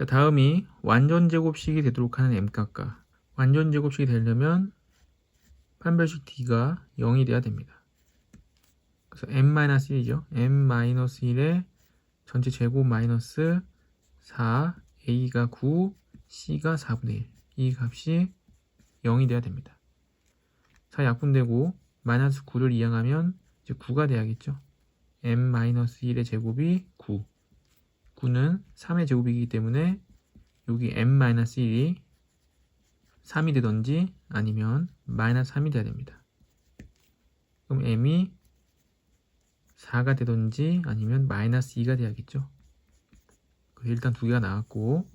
자, 다음이 완전 제곱식이 되도록 하는 m값과 완전 제곱식이 되려면 판별식 d가 0이 돼야 됩니다. 그래서 m-1이죠. m-1의 전체 제곱 마이너스 4, a가 9, c가 4분의 1. 이 값이 0이 돼야 됩니다. 4 약분되고 마이너스 9를 이항하면 이제 9가 돼야겠죠. m-1의 제곱이 9. 9는 3의 제곱이기 때문에 여기 m-1이 3이 되던지 아니면 마이너스 3이 돼야 됩니다. 그럼 m이 4가 되던지 아니면 마이너스 2가 돼야겠죠. 일단 두 개가 나왔고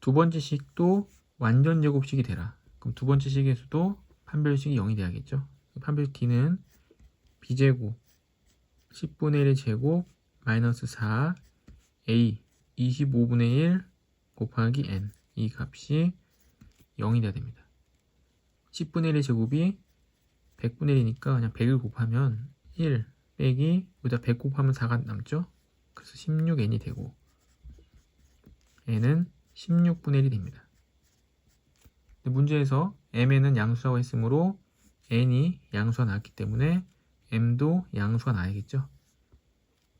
두 번째 식도 완전 제곱식이 되라. 그럼 두 번째 식에서도 판별식이 0이 돼야겠죠. 판별 d는 b제곱 10분의 1의 제곱 마이너스 4 a 25분의 1 곱하기 n 이 값이 0이 돼야 됩니다. 10분의 1의 제곱이 100분의 1이니까 그냥 100을 곱하면 1 빼기 여기다 100 곱하면 4가 남죠. 그래서 16n이 되고 n은 16분의 1이 됩니다. 문제에서 m에는 양수라고 했으므로 n이 양수가 나왔기 때문에 m도 양수가 나야겠죠.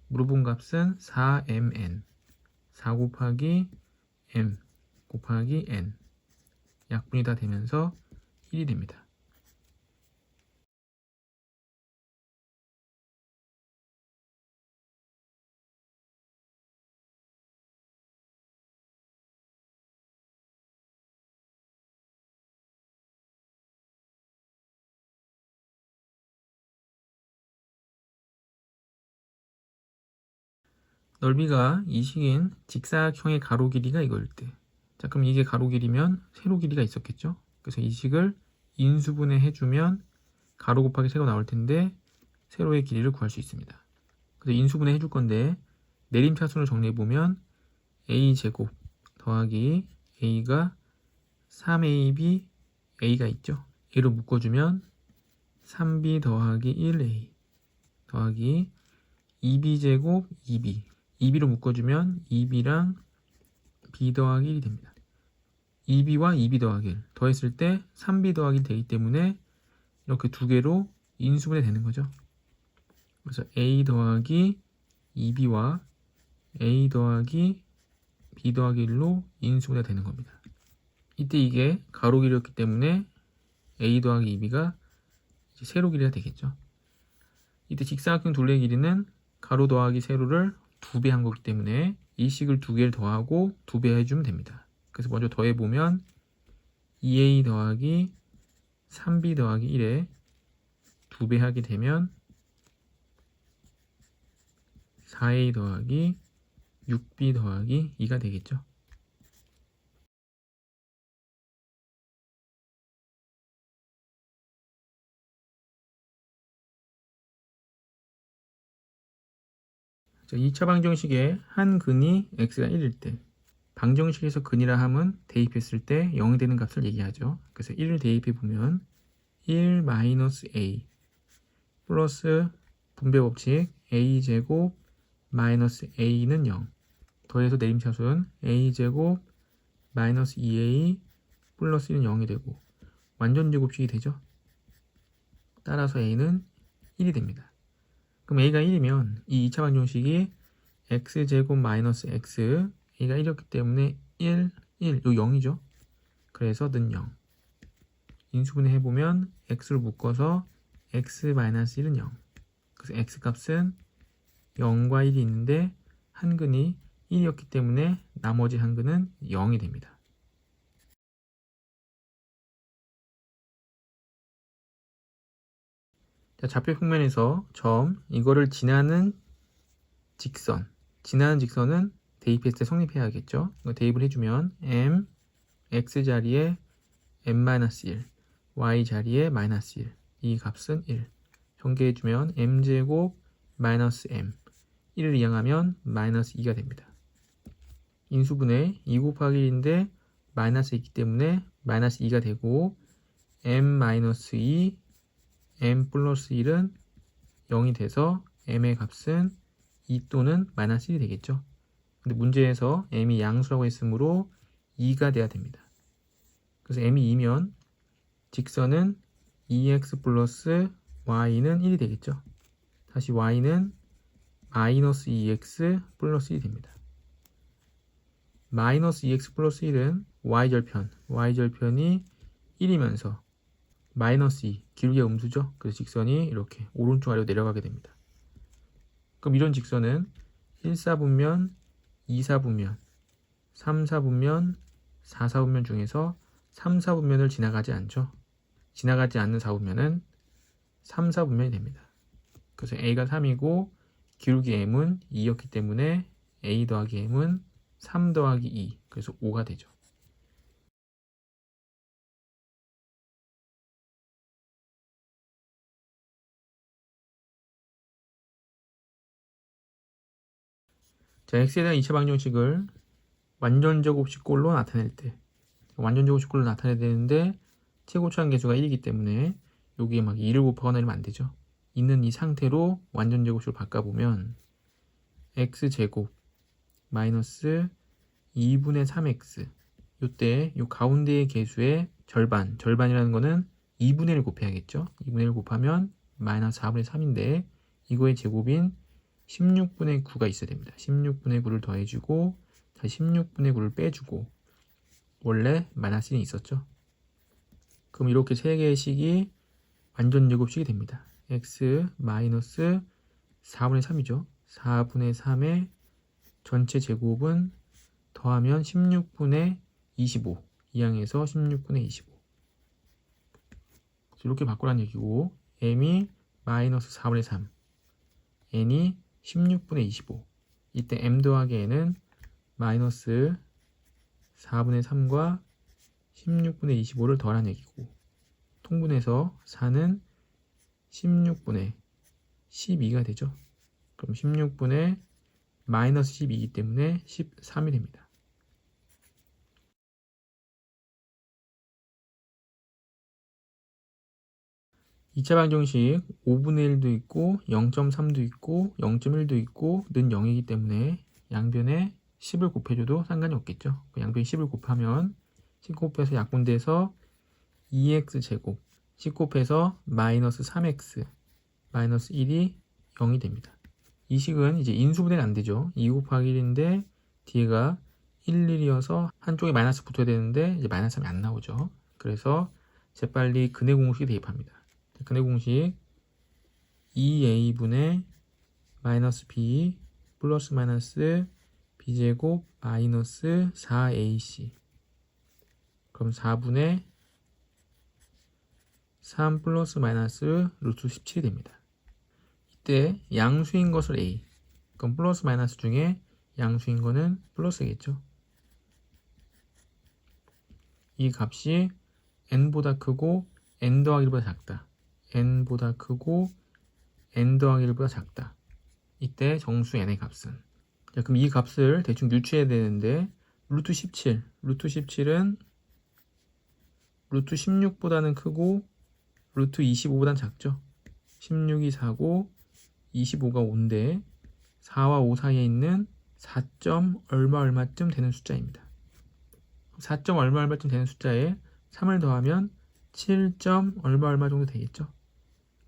물어본 값은 4mn 4 곱하기 m 곱하기 n 약분이 다 되면서 1이 됩니다. 넓이가 이식인 직사각형의 가로 길이가 이거일 때. 자, 그럼 이게 가로 길이면 세로 길이가 있었겠죠? 그래서 이식을 인수분해 해주면 가로 곱하기 세로 나올 텐데 세로의 길이를 구할 수 있습니다. 그래서 인수분해 해줄 건데 내림차순을 정리해 보면 a제곱 더하기 a가 3ab a가 있죠? a로 묶어주면 3b 더하기 1a 더하기 2b제곱 2b 2b로 묶어주면 2b랑 b 더하기 1이 됩니다. 2b와 2b 더하기 1 더했을 때 3b 더하기 1 되기 때문에 이렇게 두 개로 인수분해 되는 거죠. 그래서 a 더하기 2b와 a 더하기 b 더하기 1로 인수분해 되는 겁니다. 이때 이게 가로 길이였기 때문에 a 더하기 2b가 세로 길이가 되겠죠. 이때 직사각형 둘레 길이는 가로 더하기 세로를 두 배 한 거기 때문에 이 식을 두 개를 더하고 두 배 해주면 됩니다. 그래서 먼저 더해보면 2a 더하기 3b 더하기 1에 두 배 하게 되면 4a 더하기 6b 더하기 2가 되겠죠. 2차 방정식에 한 근이 x가 1일 때 방정식에서 근이라 함은 대입했을 때 0이 되는 값을 얘기하죠. 그래서 1을 대입해 보면 1 마이너스 a 플러스 분배 법칙 a 제곱 마이너스 a는 0 더해서 내림차순 a 제곱 마이너스 2a 플러스 1은 0이 되고 완전 제곱식이 되죠. 따라서 a는 1이 됩니다. 그럼 a가 1이면 이 2차 방정식이 x제곱 마이너스 x a가 1이었기 때문에 1, 1, 요 0이죠. 그래서 는 0. 인수분해 해보면 x를 묶어서 x 마이너스 1은 0. 그래서 x 값은 0과 1이 있는데 한 근이 1이었기 때문에 나머지 한 근은 0이 됩니다. 좌표 평면에서 점 이거를 지나는 직선 지나는 직선은 대입했을 때 성립해야겠죠. 대입을 해주면 m x 자리에 m-1 y 자리에 마이너스 1 이 값은 1 전개해주면 m제곱 마이너스 m 1을 이항하면 마이너스 2가 됩니다. 인수분해 2 곱하기 1인데 마이너스 있기 때문에 마이너스 2가 되고 m 마이너스 2 m 플러스 1은 0이 돼서 m의 값은 2 또는 마이너스 1이 되겠죠. 근데 문제에서 m이 양수라고 했으므로 2가 돼야 됩니다. 그래서 m이 2면 직선은 2x 플러스 y는 1이 되겠죠. 다시 y는 마이너스 2x 플러스 1이 됩니다. 마이너스 2x 플러스 1은 y절편, y절편이 1이면서 마이너스 2, 기울기가 음수죠. 그래서 직선이 이렇게 오른쪽 아래로 내려가게 됩니다. 그럼 이런 직선은 1, 4분면, 2, 4분면, 3, 4분면, 4, 4분면 중에서 3, 4분면을 지나가지 않죠. 지나가지 않는 4분면은 3, 4분면이 됩니다. 그래서 a가 3이고 기울기 m은 2였기 때문에 a 더하기 m은 3 더하기 2 그래서 5가 되죠. 자, x에 대한 2차 방정식을 완전 제곱식꼴로 나타낼 때 완전 제곱식꼴로 나타내야 되는데 최고차항 계수가 1이기 때문에 여기에 막 2를 곱하거나 이러면 안 되죠. 있는 이 상태로 완전 제곱식으로 바꿔보면 x제곱 마이너스 2분의 3x 요때 요 가운데의 개수의 절반 절반이라는 거는 2분의 1 곱해야겠죠 2분의 1 곱하면 마이너스 4분의 3인데 이거의 제곱인 16분의 9가 있어야 됩니다. 16분의 9를 더해주고 다시 16분의 9를 빼주고 원래 마이너스 1이 있었죠? 그럼 이렇게 세 개의 식이 완전 제곱식이 됩니다. x 마이너스 4분의 3이죠? 4분의 3의 전체 제곱은 더하면 16분의 25 이항에서 16분의 25 이렇게 바꾸라는 얘기고 m이 마이너스 4분의 3 n이 16분의 25 이때 m 더하기 n은 마이너스 4분의 3과 16분의 25를 더하는 얘기고 통분해서 4는 16분의 12가 되죠. 그럼 16분의 마이너스 12이기 때문에 13이 됩니다. 이차 방정식 5분의 1도 있고 0.3도 있고 0.1도 있고 는 0이기 때문에 양변에 10을 곱해줘도 상관이 없겠죠. 그 양변에 10을 곱하면 10 곱해서 약분돼서 2x 제곱 10 곱해서 마이너스 3x 마이너스 1이 0이 됩니다. 이 식은 이제 인수분해가 안 되죠. 2 곱하기 1인데 뒤에가 1, 1이어서 한쪽에 마이너스 붙어야 되는데 이제 마이너스 3이 안 나오죠. 그래서 재빨리 근해 공식에 대입합니다. 근해 공식 2a분의 마이너스 b 플러스 마이너스 b제곱 마이너스 4ac 그럼 4분의 3 플러스 마이너스 루트 17이 됩니다. 이때 양수인 것을 a 그럼 플러스 마이너스 중에 양수인 거는 플러스겠죠. 이 값이 n보다 크고 n 더하기 1보다 작다. N보다 크고 n 더하기 1보다 작다. 이때 정수 n의 값은 자, 그럼 이 값을 대충 유추해야 되는데 루트 17 루트 17은 루트 16보다는 크고 루트 25보다는 작죠. 16이 4고 25가 5인데 4와 5 사이에 있는 4점 얼마 얼마쯤 되는 숫자입니다. 4점 얼마 얼마쯤 되는 숫자에 3을 더하면 7점 얼마 얼마 정도 되겠죠.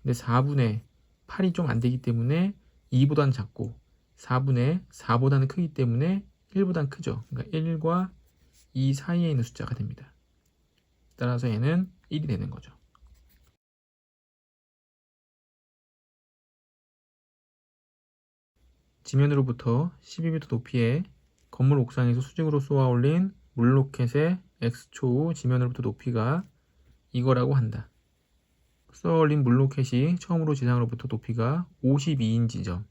근데 4분의 8이 좀 안 되기 때문에 2보다는 작고 4분의 4보다는 크기 때문에 1보다는 크죠. 그러니까 1과 2 사이에 있는 숫자가 됩니다. 따라서 얘는 1이 되는 거죠. 지면으로부터 12m 높이의 건물 옥상에서 수직으로 쏘아 올린 물로켓의 X초우 지면으로부터 높이가 이거라고 한다. 올린 물로켓이 처음으로 지상으로부터 높이가 52인 지점.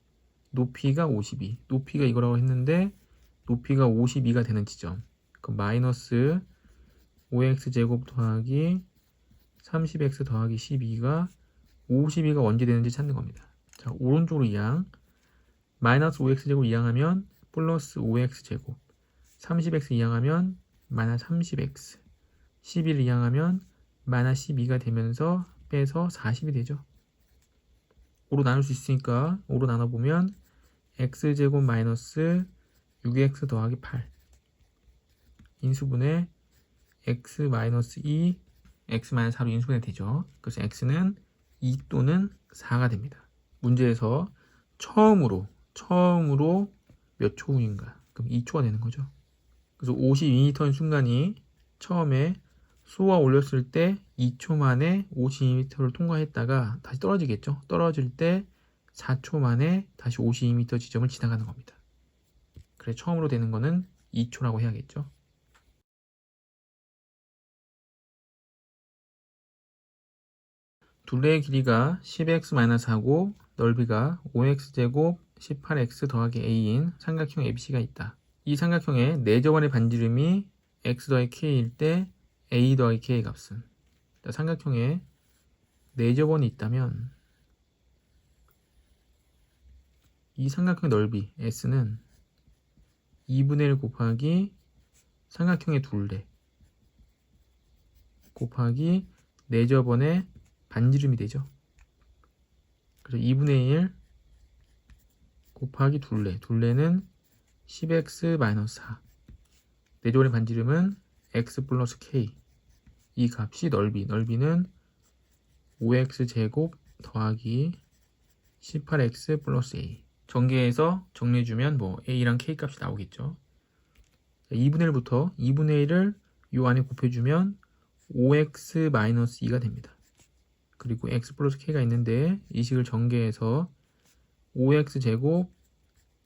높이가 52. 높이가 이거라고 했는데 높이가 52가 되는 지점. 그럼 마이너스 5x제곱 더하기 30x 더하기 12가 52가 언제 되는지 찾는 겁니다. 자, 오른쪽으로 이항. 마이너스 5x제곱 이항하면 플러스 5x제곱 30x 이항하면 마이너스 30x 11 이항하면 마이너스 12가 되면서 빼서 40이 되죠 5로 나눌 수 있으니까 5로 나눠보면 x제곱 마이너스 6x 더하기 8 인수분해 x 마이너스 2 x 마이너스 4로 인수분해 되죠. 그래서 x는 2 또는 4가 됩니다. 문제에서 처음으로 처음으로 몇 초 후인가? 그럼 2초가 되는 거죠. 그래서 52m인 순간이 처음에 쏘아 올렸을 때 2초 만에 52m를 통과했다가 다시 떨어지겠죠. 떨어질 때 4초 만에 다시 52m 지점을 지나가는 겁니다. 그래 처음으로 되는 거는 2초라고 해야겠죠. 둘레의 길이가 10x-4고 넓이가 5x제곱 18x 더하기 a인 삼각형 ABC가 있다. 이 삼각형의 내저번의 반지름이 x 더하기 k일 때 a 더하기 k의 값은 자, 삼각형에 내저번이 있다면 이 삼각형의 넓이 s는 2분의 1 곱하기 삼각형의 둘레 곱하기 내저번의 반지름이 되죠. 그래서 2분의 1 곱하기 둘레. 둘레는 10x-4. 내조원의 반지름은 x 플러스 k. 이 값이 넓이. 넓이는 5x 제곱 더하기 18x 플러스 a. 전개해서 정리해주면 뭐 a랑 k 값이 나오겠죠. 2분의 1부터 2분의 1을 요 안에 곱해주면 5x-2가 됩니다. 그리고 x 플러스 k가 있는데 이 식을 전개해서 5x 제곱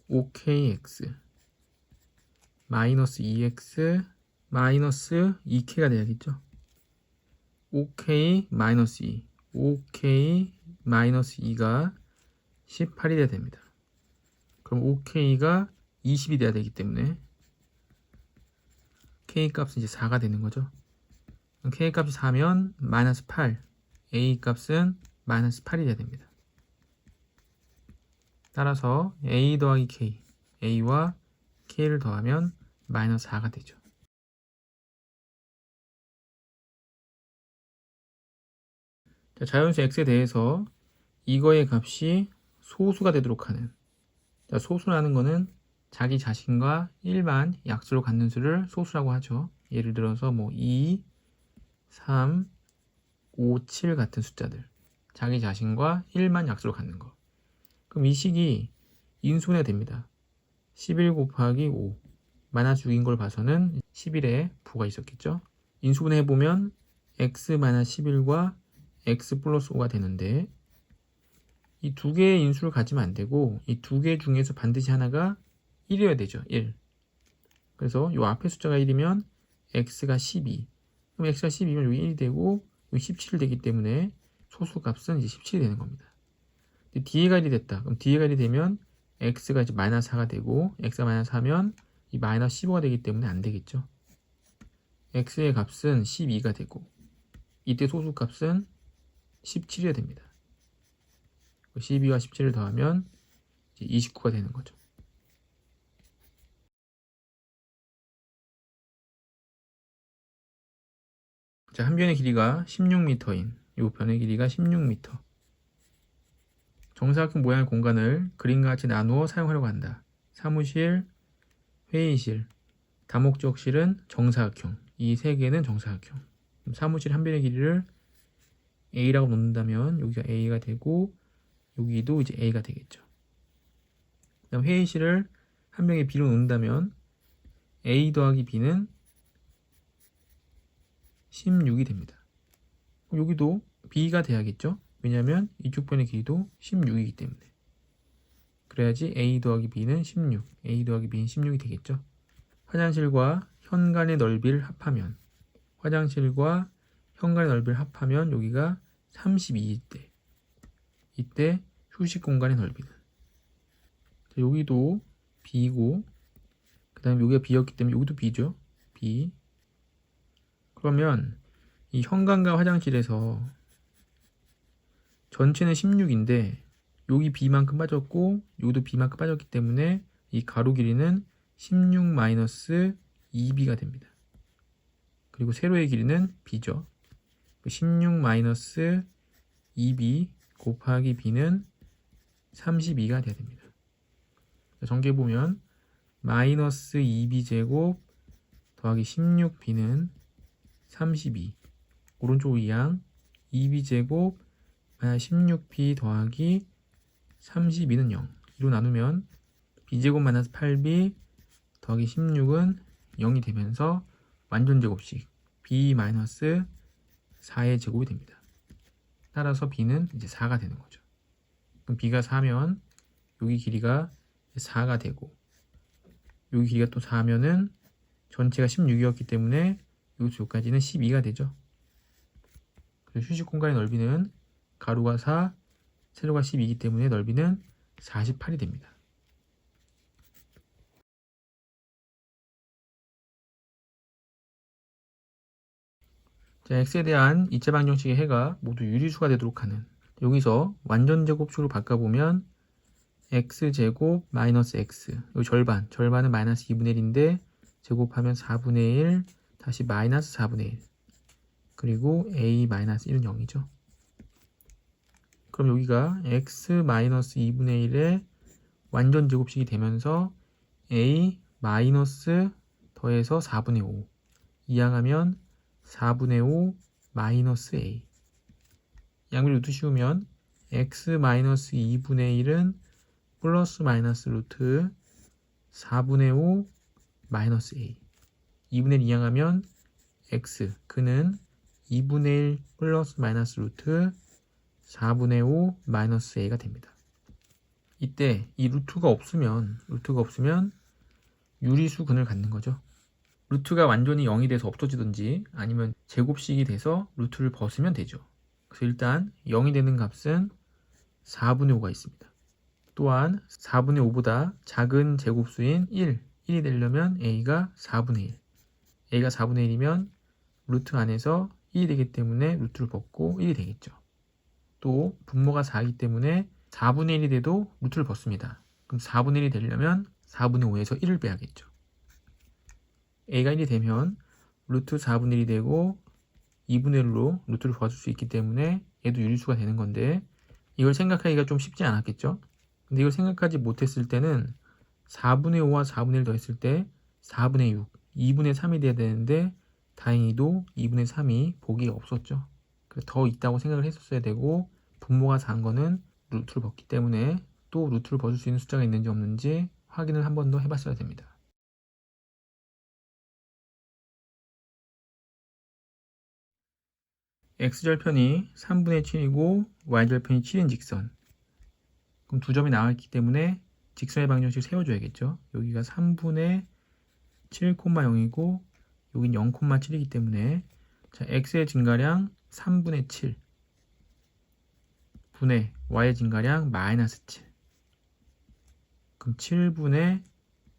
5kx 마이너스 2x 마이너스 2k가 돼야겠죠. 5k 마이너스 2 5k 마이너스 2가 18이 돼야 됩니다. 그럼 5k가 20이 돼야 되기 때문에 k 값은 이제 4가 되는 거죠. k 값이 4면 마이너스 8 a 값은 마이너스 8이 돼야 됩니다. 따라서 a 더하기 k, a와 k를 더하면 마이너스 4가 되죠. 자, 자연수 x에 대해서 이거의 값이 소수가 되도록 하는. 자, 소수라는 거는 자기 자신과 일반 약수로 갖는 수를 소수라고 하죠. 예를 들어서 뭐 2, 3, 5, 7 같은 숫자들. 자기 자신과 1만 약수로 갖는 거. 그럼 이 식이 인수분해 됩니다. 11 곱하기 5 마이너스 6인 걸 봐서는 11에 부가 있었겠죠? 인수분해 해보면 x 마이너스 11과 x 플러스 5가 되는데 이 두 개의 인수를 가지면 안 되고 이 두 개 중에서 반드시 하나가 1이어야 되죠 1 그래서 이 앞에 숫자가 1이면 x가 12 그럼 x가 12면 여기 1이 되고 17 되기 때문에 소수 값은 이제 17이 되는 겁니다. 뒤에가 1이 됐다. 그럼 뒤에가 1이 되면 x가 이제 마이너스 4가 되고 x가 마이너스 4면 이 마이너스 15가 되기 때문에 안 되겠죠. x의 값은 12가 되고 이때 소수 값은 17이어야 됩니다. 12와 17을 더하면 이제 29가 되는 거죠. 자, 한 변의 길이가 16m인 이 변의 길이가 16m. 정사각형 모양의 공간을 그림과 같이 나누어 사용하려고 한다. 사무실, 회의실, 다목적실은 정사각형. 이 세 개는 정사각형. 사무실 한 변의 길이를 A라고 놓는다면 여기가 A가 되고 여기도 이제 A가 되겠죠. 그다음 회의실을 한 병의 B로 놓는다면 A 더하기 B는 16이 됩니다. 여기도 B가 돼야겠죠? 왜냐하면 이쪽 변의 길이도 16이기 때문에. 그래야지 A 더하기 B는 16, A 더하기 B는 16이 되겠죠? 화장실과 현관의 넓이를 합하면 화장실과 현관의 넓이를 합하면 여기가 32일 때 이때 휴식 공간의 넓이는 자, 여기도 B고 그 다음에 여기가 B였기 때문에 여기도 B죠 B 그러면 이 현관과 화장실에서 전체는 16인데 여기 B만큼 빠졌고 여기도 B만큼 빠졌기 때문에 이 가로 길이는 16 마이너스 2B가 됩니다. 그리고 세로의 길이는 B죠. 16 마이너스 2B 곱하기 B는 32가 돼야 됩니다. 전개 보면 마이너스 2b제곱 더하기 16b는 32 오른쪽 이항 2b제곱 마이너스 16b 더하기 32는 0 2로 나누면 b제곱 마이너스 8b 더하기 16은 0이 되면서 완전 제곱식 b 마이너스 4의 제곱이 됩니다. 따라서 b는 이제 4가 되는 거죠. 그럼 b가 4면 여기 길이가 4가 되고 여기 길이가 또 4면은 전체가 16이었기 때문에 여기까지는 12가 되죠. 그래서 휴식 공간의 넓이는 가로가 4, 세로가 12이기 때문에 넓이는 48이 됩니다. X에 대한 이차 방정식의 해가 모두 유리수가 되도록 하는 여기서 완전 제곱식으로 바꿔보면 x제곱 마이너스 x. 이 절반 절반은 마이너스 2분의 1인데 제곱하면 4분의 1 다시 마이너스 4분의 1 그리고 a 마이너스 1은 0이죠. 그럼 여기가 x 마이너스 2분의 1의 완전 제곱식이 되면서 a 마이너스 더해서 4분의 5 이항하면 4분의 5 마이너스 a 양을 루트 씌우면 x 마이너스 2분의 1은 플러스 마이너스 루트 4분의 5 마이너스 a 2분의 1 이항하면 x 그는 2분의 1 플러스 마이너스 루트 4분의 5 마이너스 a가 됩니다. 이때 이 루트가 없으면 루트가 없으면 유리수 근을 갖는 거죠. 루트가 완전히 0이 돼서 없어지든지 아니면 제곱식이 돼서 루트를 벗으면 되죠. 그래서 일단 0이 되는 값은 4분의 5가 있습니다. 또한 4분의 5보다 작은 제곱수인 1, 1이 되려면 a가 4분의 1. a가 4분의 1이면 루트 안에서 1이 되기 때문에 루트를 벗고 1이 되겠죠. 또 분모가 4이기 때문에 4분의 1이 돼도 루트를 벗습니다. 그럼 4분의 1이 되려면 4분의 5에서 1을 빼야겠죠. A가 1이 되면 루트 4분의 1이 되고 2분의 1로 루트를 벗을 수 있기 때문에 얘도 유리수가 되는 건데 이걸 생각하기가 좀 쉽지 않았겠죠? 근데 이걸 생각하지 못했을 때는 4분의 5와 4분의 1 더했을 때 4분의 6, 2분의 3이 돼야 되는데 다행히도 2분의 3이 보기가 없었죠. 더 있다고 생각을 했었어야 되고 분모가 4인 거는 루트를 벗기 때문에 또 루트를 벗을 수 있는 숫자가 있는지 없는지 확인을 한 번 더 해봤어야 됩니다. X절편이 3분의 7이고 y절편이 7인 직선. 그럼 두 점이 나왔기 때문에 직선의 방정식 세워줘야겠죠. 여기가 3분의 7,0이고 여긴 0,7이기 때문에 자 x의 증가량 3분의 7 분의 y의 증가량 마이너스 7 그럼 7분의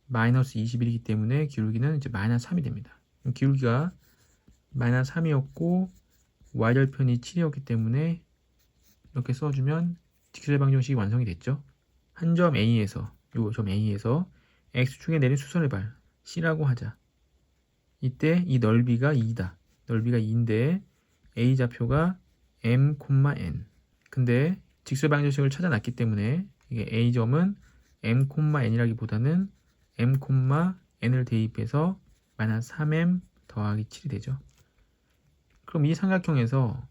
마이너스 21이기 때문에 기울기는 이제 마이너스 3이 됩니다. 기울기가 마이너스 3이었고 y절편이 7이었기 때문에 이렇게 써주면 직선의 방정식이 완성이 됐죠. 한 점 A에서 요 점 A에서 X축에 내린 수선의 발 C라고 하자. 이때 이 넓이가 2다. 넓이가 2인데 A 좌표가 M, N. 근데 직선 방정식을 찾아놨기 때문에 이게 A점은 M, N이라기보다는 M, N을 대입해서 마이너스 3M 더하기 7이 되죠. 그럼 이 삼각형에서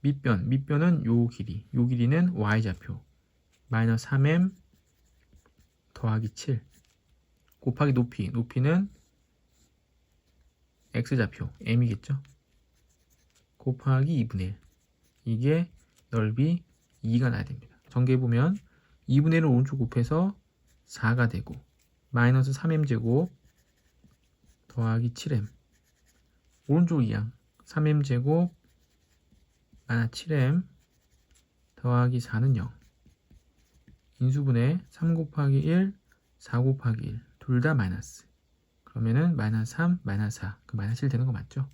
밑변, 밑변은 요 길이, 요 길이는 y좌표 마이너스 3m 더하기 7 곱하기 높이, 높이는 x좌표 m이겠죠. 곱하기 2분의 1 이게 넓이 2가 나야 됩니다. 전개해보면 2분의 1을 오른쪽 곱해서 4가 되고 마이너스 3m제곱 더하기 7m 오른쪽 이항 3m 제곱 마이너스 7m 더하기 4는 0 인수분해 3 곱하기 1 4 곱하기 1 둘 다 마이너스 그러면은 마이너스 3 마이너스 4 그 마이너스 1 되는 거 맞죠?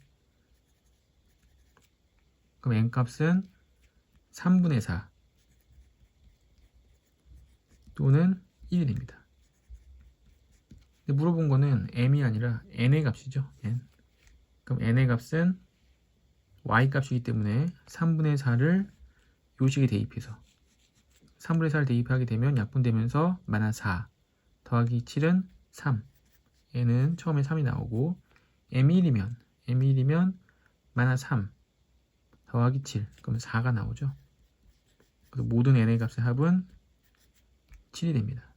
그럼 n 값은 3분의 4 또는 1이 됩니다. 근데 물어본 거는 m이 아니라 n의 값이죠. n. 그럼 n의 값은 y 값이기 때문에 3분의 4를 요식에 대입해서 3분의 4를 대입하게 되면 약분되면서 마이너스 4 더하기 7은 3 n은 처음에 3이 나오고 m1이면 m1이면 마이너스 3 더하기 7 그럼 4가 나오죠. 모든 n의 값의 합은 7이 됩니다.